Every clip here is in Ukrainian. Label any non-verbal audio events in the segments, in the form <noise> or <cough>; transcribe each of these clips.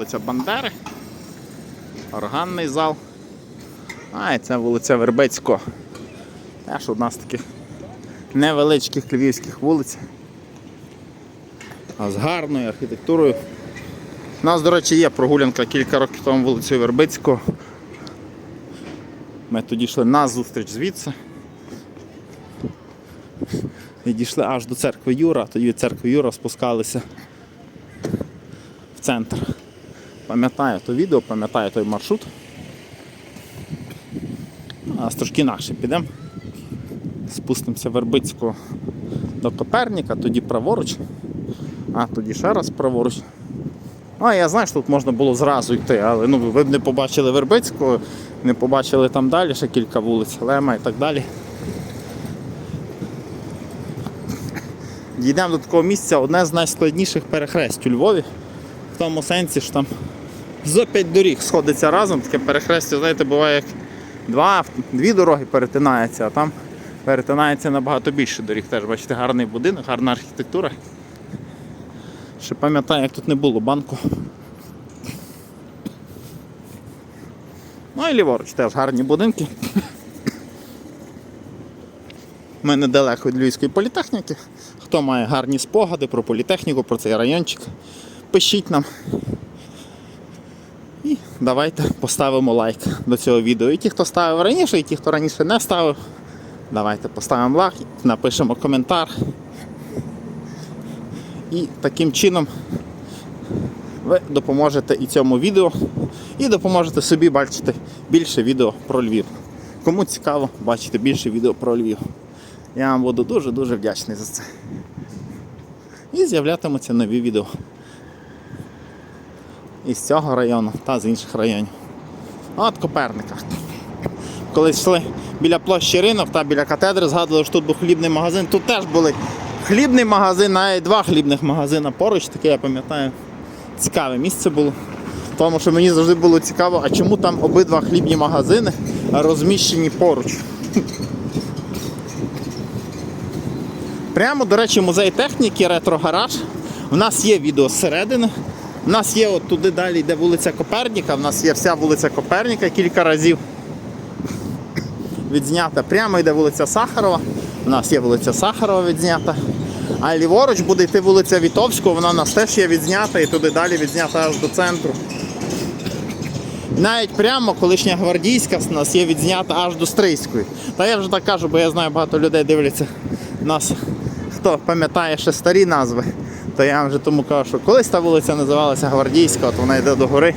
вулиця Бандери. Органний зал. А, і це вулиця Вербицького. Теж одна з таких невеличких львівських вулиць. А з гарною архітектурою. У нас, до речі, є прогулянка кілька років тому вулицею Вербицького. Ми тоді йшли на зустріч звідси. І дійшли аж до церкви Юра, тоді від церкви Юра спускалися в центр. Пам'ятаю то відео, пам'ятаю той маршрут. А трошки інакше підемо. Спустимося Вербицького до Коперніка, тоді праворуч, а тоді ще раз праворуч. А, я знаю, що тут можна було зразу йти, але ну, ви б не побачили Вербицького, не побачили там далі ще кілька вулиць, Лема і так далі. Дійдемо до такого місця одне з найскладніших перехресть у Львові. В тому сенсі, що там зо п'ять доріг сходиться разом, таке перехрестя, знаєте, буває як два, дві дороги перетинаються, а там перетинається набагато більше доріг. Теж бачите, гарний будинок, гарна архітектура. Ще пам'ятаю, як тут не було банку. Ну і ліворуч теж гарні будинки. Ми недалеко від Львівської політехніки. Хто має гарні спогади про політехніку, про цей райончик, пишіть нам. Давайте поставимо лайк до цього відео. І ті, хто ставив раніше, і ті, хто раніше не ставив, давайте поставимо лайк, напишемо коментар. І таким чином ви допоможете і цьому відео, і допоможете собі бачити більше відео про Львів. Кому цікаво бачити більше відео про Львів. Я вам буду дуже-дуже вдячний за це. І з'являтимуться нові відео. Із цього району та з інших районів. От Коперника. Коли йшли біля площі ринок та біля катедри, згадували, що тут був хлібний магазин. Тут теж були хлібний магазин, навіть два хлібних магазини поруч, таке я пам'ятаю. Цікаве місце було. Тому що мені завжди було цікаво, а чому там обидва хлібні магазини розміщені поруч. Прямо, до речі, музей техніки, ретро-гараж. У нас є відео зсередини. У нас є от туди далі, йде вулиця Коперніка, в нас є вся вулиця Коперніка кілька разів відзнята. Прямо йде вулиця Сахарова. У нас є вулиця Сахарова відзнята. А ліворуч буде йти вулиця Вітовського, вона у нас теж є відзнята і туди далі відзнята аж до центру. Навіть прямо колишня гвардійська у нас є відзнята аж до Стрийської. Та я вже так кажу, бо я знаю, багато людей дивляться нас, хто пам'ятає ще старі назви. То я вже тому кажу, що колись та вулиця називалася Гвардійська, от вона йде до гори.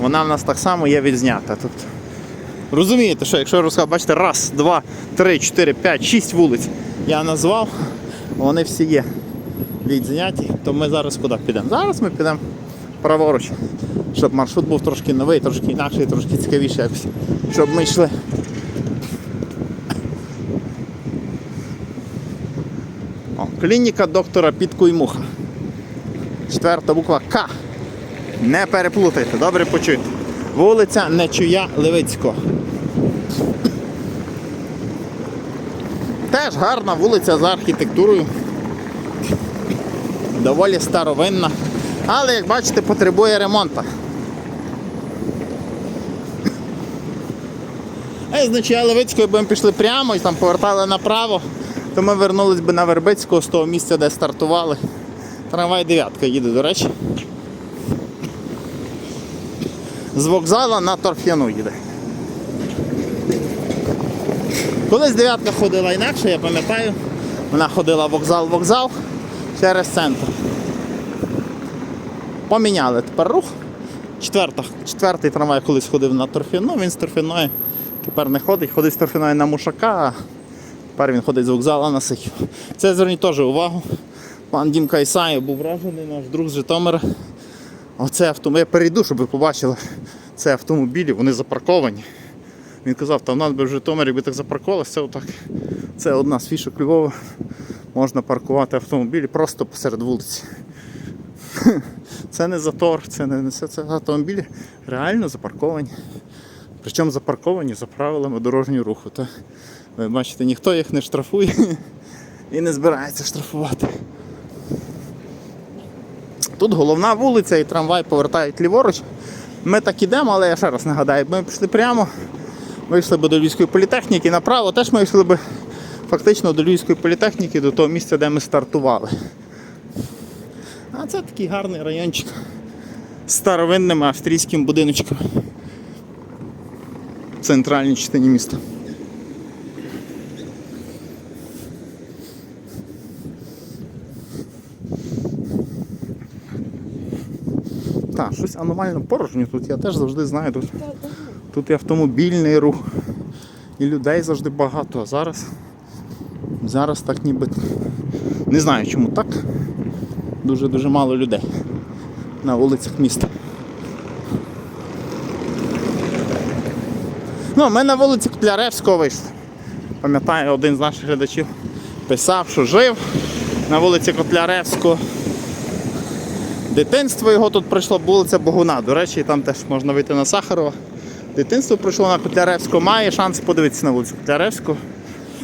Вона в нас так само є відзнята. Тобто, розумієте, що якщо я розказав, бачите, раз, два, три, чотири, п'ять, шість вулиць я назвав, вони всі є відзняті, то ми зараз куди підемо? Зараз ми підемо праворуч, щоб маршрут був трошки новий, трошки інакший, трошки цікавіший. Щоб ми йшли. Клініка доктора Підкуймуха. Четверта буква К. Не переплутайте, добре почуйте. Вулиця Нечуя Левицького. Теж гарна вулиця за архітектурою. Доволі старовинна. Але, як бачите, потребує ремонту. А з Нечуя Левицької ми пішли прямо і там повертали направо, то ми вернулись би на Вербицького з того місця, де стартували. Трамвай дев'ятка їде, до речі. З вокзала на торф'яну їде. Колись дев'ятка ходила інакше, я пам'ятаю. Вона ходила вокзал-вокзал через центр. Поміняли тепер рух. Четверта, четвертий трамвай колись ходив на торфяну, він з торфяної тепер не ходить, ходить з торфяної на мушака, тепер він ходить з вокзала на Сихів. Це зверніть теж увагу. Пан Дімка Ісаєв був вражений, наш друг з Житомира. Оце автомобіль, я перейду, щоб ви побачили, це автомобілі, вони запарковані. Він казав, та в нас би в Житомирі би так запаркувалося, це отак. Це одна з фішок Львова. Можна паркувати автомобілі просто посеред вулиці. Це не затор, це не не це, це автомобілі реально запарковані. Причому запарковані за правилами дорожнього руху. Та, ви бачите, ніхто їх не штрафує <laughs> і не збирається штрафувати. Тут головна вулиця і трамвай повертають ліворуч. Ми так ідемо, але я ще раз нагадаю, ми пішли прямо, вийшли би до Львівської політехніки, направо теж ми йшли би фактично до Львівської політехніки, до того місця, де ми стартували. А це такий гарний райончик з старовинними австрійськими будиночками в центральній частині міста. Щось аномально порожньо тут. Я теж завжди знаю. Тут, тут і автомобільний рух, і людей завжди багато. А зараз, зараз так ніби. Не знаю чому так. Дуже-дуже мало людей на вулицях міста. Ну, ми на вулиці Котляревського вийшли. Пам'ятаю, один з наших глядачів писав, що жив на вулиці Котляревського. Дитинство його тут пройшло вулиця Богуна. До речі, там теж можна вийти на Сахарова. Дитинство пройшло на Котляревську, має шанс подивитися на вулицю Котляревську.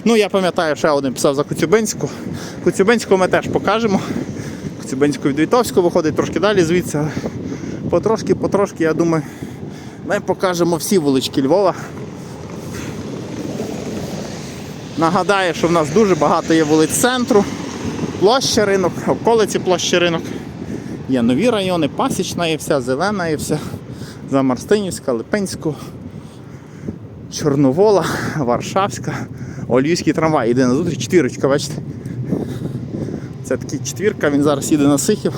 Ну, я пам'ятаю, ще один писав за Коцюбинську. Коцюбинську ми теж покажемо. Коцюбинську від Вітовського виходить трошки далі звідси. але Потрошки, потрошки, я думаю, ми покажемо всі вулички Львова. Нагадаю, що в нас дуже багато є вулиць центру, площа ринок, околиці площі ринок. Є нові райони, Пасічна є вся, Зелена є вся, Замарстинівська, Липинську, Чорновола, Варшавська, О, Львівський трамвай йде на зустріч, четвірочка, бачите. Це такий четвірка, він зараз їде на Сихів,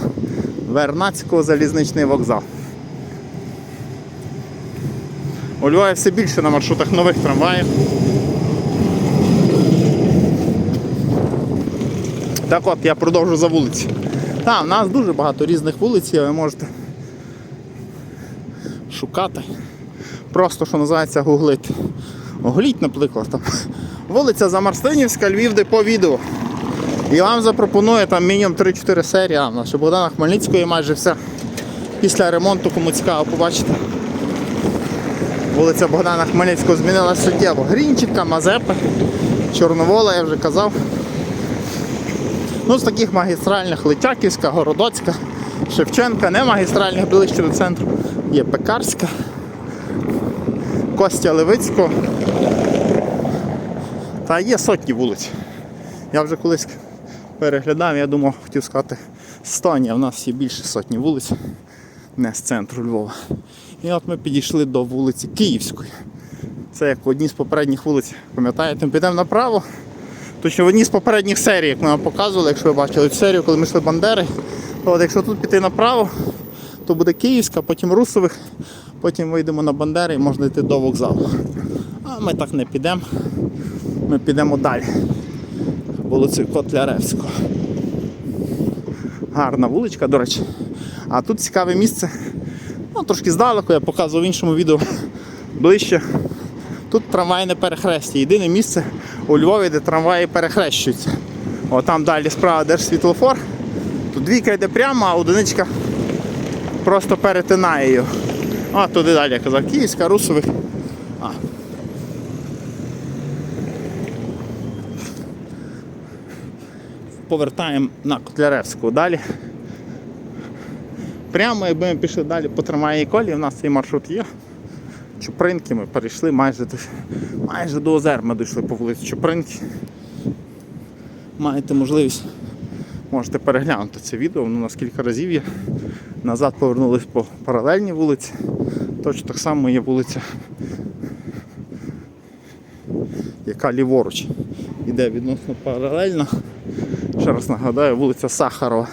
Вернацького залізничний вокзал. У Львові все більше на маршрутах нових трамваїв. Так от, я продовжу за вулиці. Так, в нас дуже багато різних вулиць, є, ви можете шукати. Просто, що називається, гуглити. Гугліть, наприклад, там. Вулиця Замарстинівська, Львів, депо відео. І вам запропоную там мінімум 3-4 серії. А, в Богдана Хмельницької майже вся. Після ремонту, кому цікаво побачити. Вулиця Богдана Хмельницького змінилася суттєво. Грінчика, Мазепи, Чорновола, я вже казав. Ну, з таких магістральних Литяківська, Городоцька, Шевченка, не магістральних ближче до центру. Є Пекарська, Костя Левицького. Та є сотні вулиць. Я вже колись переглядав, я думав, хотів сказати 100, ні, а в нас є більше сотні вулиць, не з центру Львова. І от ми підійшли до вулиці Київської. Це як в одній з попередніх вулиць, пам'ятаєте, підемо направо. Точно в одній з попередніх серій, як ми вам показували, якщо ви бачили цю серію, коли ми йшли Бандери, то от якщо тут піти направо, то буде Київська, потім Русових, потім вийдемо на Бандери і можна йти до вокзалу. А ми так не підемо. Ми підемо далі. Вулицею Котляревського. Гарна вуличка, до речі. А тут цікаве місце. Ну, трошки здалеку, я показував в іншому відео ближче. Тут трамвайне перехрестя. Єдине місце у Львові, де трамваї перехрещуються. О, там далі справа держсвітлофор. Тут двійка йде прямо, а одиничка просто перетинає його. А туди далі я казав, Київська, Русових. А. Повертаємо на Котляревську далі. Прямо, якби ми пішли далі по трамвайній колії, у нас цей маршрут є. Чупринки ми перейшли майже до, майже до озер ми дійшли по вулиці Чупринки. Маєте можливість, можете переглянути це відео, воно у нас кілька разів є. Назад повернулись по паралельній вулиці. Точно так само є вулиця, яка ліворуч іде відносно паралельно. Ще раз нагадаю, вулиця Сахарова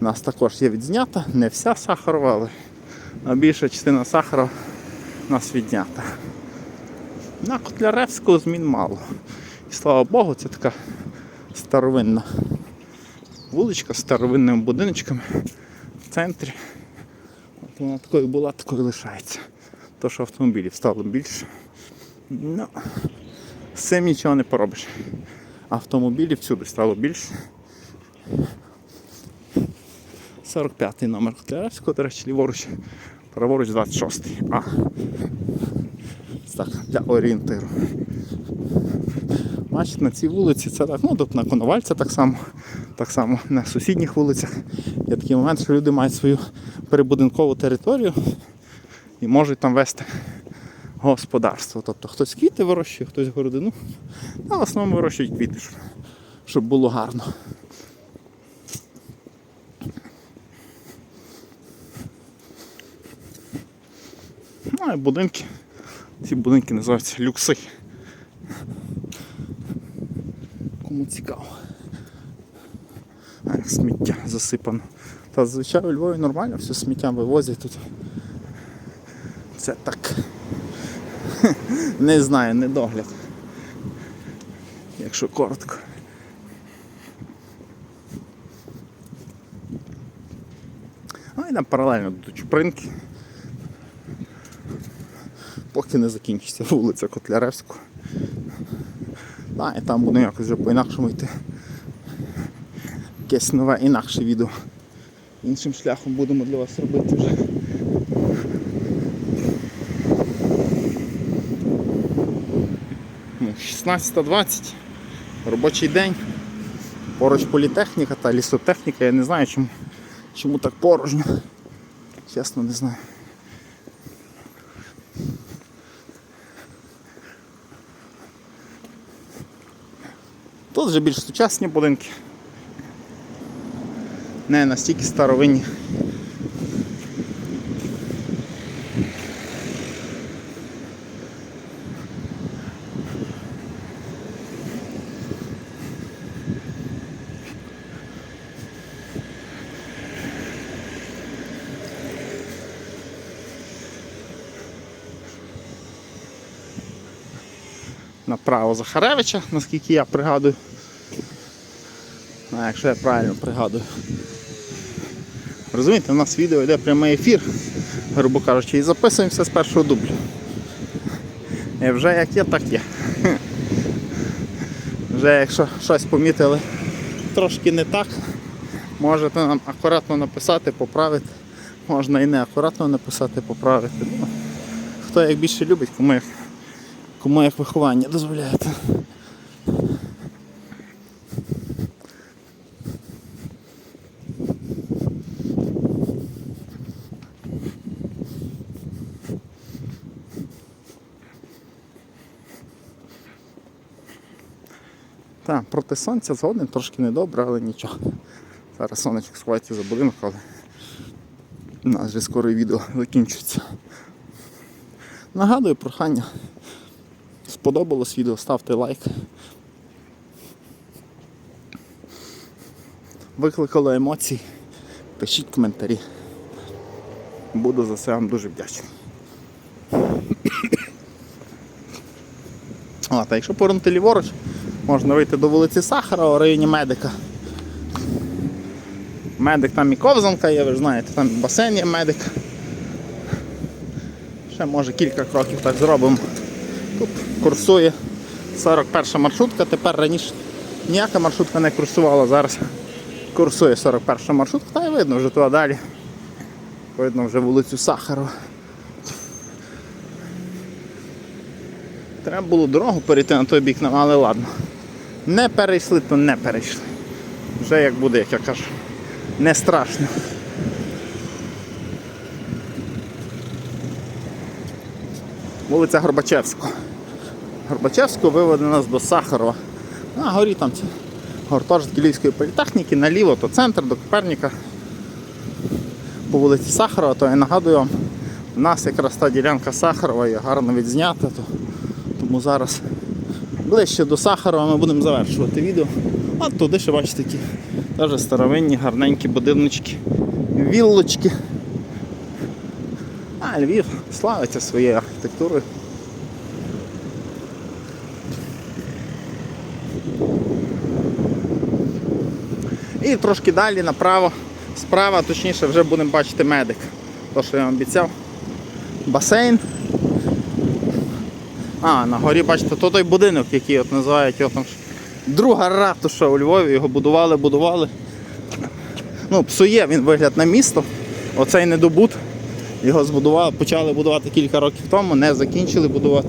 у нас також є відзнята, не вся Сахарова, але більша частина Сахарова нас віднята. На Котляревського змін мало. І слава Богу, це така старовинна вуличка з старовинними будиночками в центрі. От вона такою була, такою лишається. То, що автомобілів стало більше. Ну, з цим нічого не поробиш. Автомобілів всюди стало більше. 45-й номер Котляревського, до речі, ліворуч, праворуч 26-й. Так, для орієнтиру. Бачите, на цій вулиці це так, ну тут на Коновальця так само, так само на сусідніх вулицях. Є такий момент, що люди мають свою перебудинкову територію і можуть там вести господарство. Тобто хтось квіти вирощує, хтось городину, а в основному вирощують квіти, щоб, щоб було гарно. Ну, і будинки. Ці будинки називаються люкси. Кому цікаво. А сміття засипано. Та звичайно у Львові нормально, все сміття вивозять тут. Це так. Не знаю, недогляд. Якщо коротко. А йдемо паралельно до Чупринки. Поки не закінчиться вулиця Котляревського. А, і там будемо якось вже по-інакшому йти. Якесь нове інакше відео. Іншим шляхом будемо для вас робити вже. Ну, 16.20. Робочий день. Поруч політехніка та лісотехніка. Я не знаю, чому, чому так порожньо. Чесно не знаю. Вже більш сучасні будинки. Не настільки старовинні. Направо Захаревича, наскільки я пригадую. Якщо я правильно пригадую. Розумієте, у нас відео йде прямий ефір, грубо кажучи, і записуємося з першого дублю. І вже як є, так є. Вже якщо щось помітили трошки не так, можете нам акуратно написати, поправити. Можна і не акуратно написати, поправити. Ну, хто як більше любить, кому як, кому як виховання дозволяєте. Так, проти сонця згоден, трошки недобре, але нічого. Зараз сонечко сховається за будинок, але у нас вже скоро відео закінчується. Нагадую прохання. Сподобалось відео, ставте лайк. Викликало емоції. Пишіть коментарі. Буду за це вам дуже вдячний. <coughs> А, та якщо повернути ліворуч, можна вийти до вулиці Сахарова в районі медика. Медик там і ковзанка є, ви ж знаєте, там і басейн є медик. Ще може кілька кроків так зробимо. Тут курсує 41 маршрутка, тепер раніше ніяка маршрутка не курсувала, зараз курсує 41 маршрутка, та й видно вже туди далі. Видно вже вулицю Сахарова. Треба було дорогу перейти на той бік, але ладно. Не перейшли, то не перейшли. Вже як буде, як я кажу. Не страшно. Вулиця Горбачевського. Горбачевського виведе нас до Сахарова. На горі там ці гуртожитки Львівської політехніки, наліво, то центр, до Коперніка. По вулиці Сахарова, то я нагадую вам, у нас якраз та ділянка Сахарова є гарно відзнята, то, тому зараз ближче до Сахарова ми будемо завершувати відео. А туди ще бачите такі теж старовинні, гарненькі будиночки, віллочки. А Львів славиться своєю архітектурою. І трошки далі направо, справа, точніше, вже будемо бачити медик. То, що я вам обіцяв. Басейн. А, на горі, бачите, то той будинок, який от називають там. Друга ратуша у Львові, його будували, будували. Ну, псує він вигляд на місто. Оцей недобут. Його збудували, почали будувати кілька років тому, не закінчили будувати.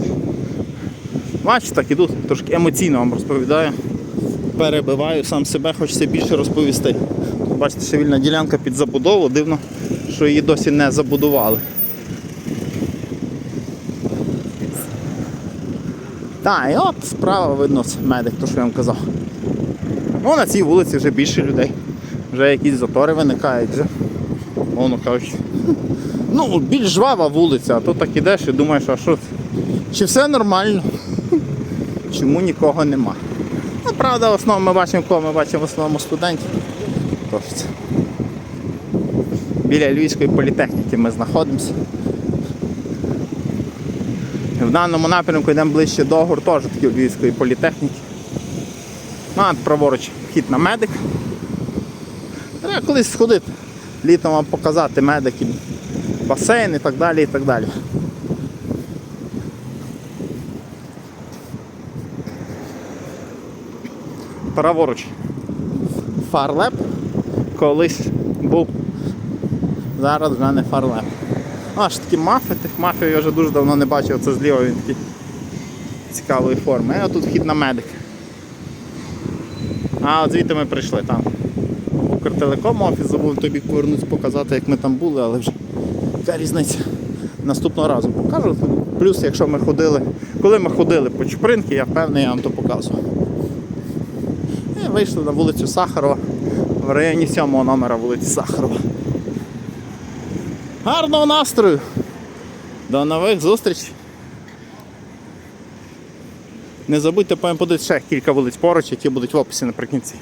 Бачите, так іду, трошки емоційно вам розповідаю. Перебиваю сам себе, хочеться більше розповісти. Бачите, ще ділянка під забудову. Дивно, що її досі не забудували. Так, і от справа видно медик, то що я вам казав. Ну, на цій вулиці вже більше людей. Вже якісь затори виникають, вже, мовно кажучи. <laughs> Ну, більш жвава вулиця, а то так ідеш і думаєш, а що? Чи все нормально? <laughs> Чому нікого нема? Ну, правда, в основному ми бачимо кого, ми бачимо в основному студентів. Тож. Біля Львівської політехніки ми знаходимося. Даному напрямку йдемо ближче до гуртожитків Львівської політехніки. Ну, а праворуч вхід на медик. Треба колись сходити. Літом вам показати медики, басейн і так далі. і так далі. Праворуч. Фарлеп колись був. Зараз вже не фарлеп. Аж такі мафи, тих мафів я вже дуже давно не бачив, це зліва він такий цікавої форми. А тут вхід на медик. А от звідти ми прийшли там. Укртелеком офіс, забув тобі повернутися показати, як ми там були, але вже яка різниця. Наступного разу покажу. Плюс, якщо ми ходили, коли ми ходили по Чупринки, я впевнений, я вам то показував. І вийшли на вулицю Сахарова в районі 7 номера вулиці Сахарова. Гарного настрою! До нових зустрічей! Не забудьте подивитися ще кілька вулиць поруч, які будуть в описі наприкінці.